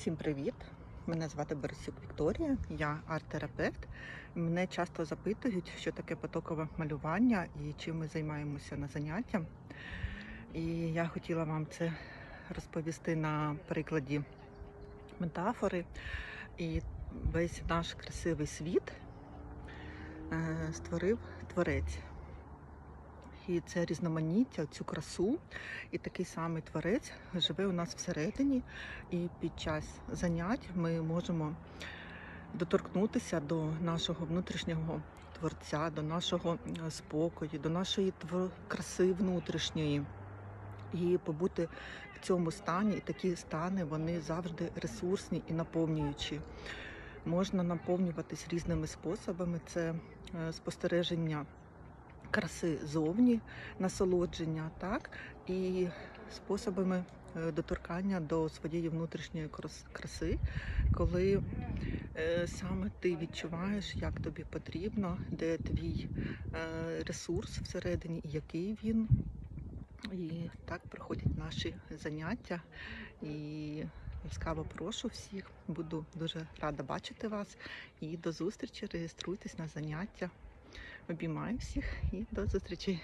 Всім привіт! Мене звати Борисюк Вікторія, я арт-терапевт. Мене часто запитують, що таке потокове малювання і чим ми займаємося на заняття. І я хотіла вам це розповісти на прикладі метафори. І весь наш красивий світ е, створив творець. І це різноманіття, цю красу, і такий самий творець живе у нас всередині, і під час занять ми можемо доторкнутися до нашого внутрішнього творця, до нашого е, спокою, до нашої краси внутрішньої. І побути в цьому стані, і такі стани вони завжди ресурсні і наповнюючі. Можна наповнюватись різними способами. Це е, спостереження краси зовні, насолодження, так, і способами е, доторкання до своєї внутрішньої краси, коли е, саме ти відчуваєш, як тобі потрібно, де твій е, ресурс всередині, який він. І так проходять наші заняття. І ласкаво прошу всіх. Буду дуже рада бачити вас. І до зустрічі. Реєструйтесь на заняття. Обіймаю всіх і до зустрічі.